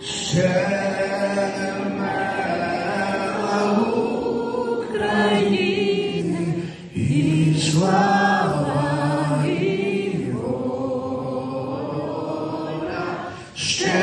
ще не вмерла України і слава і воля. Ще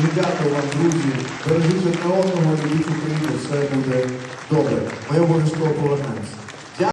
Дуже дякую вам, друзі. Бережіть одне одного, любіть Україну, все буде добре. Ми обов'язково повернемося.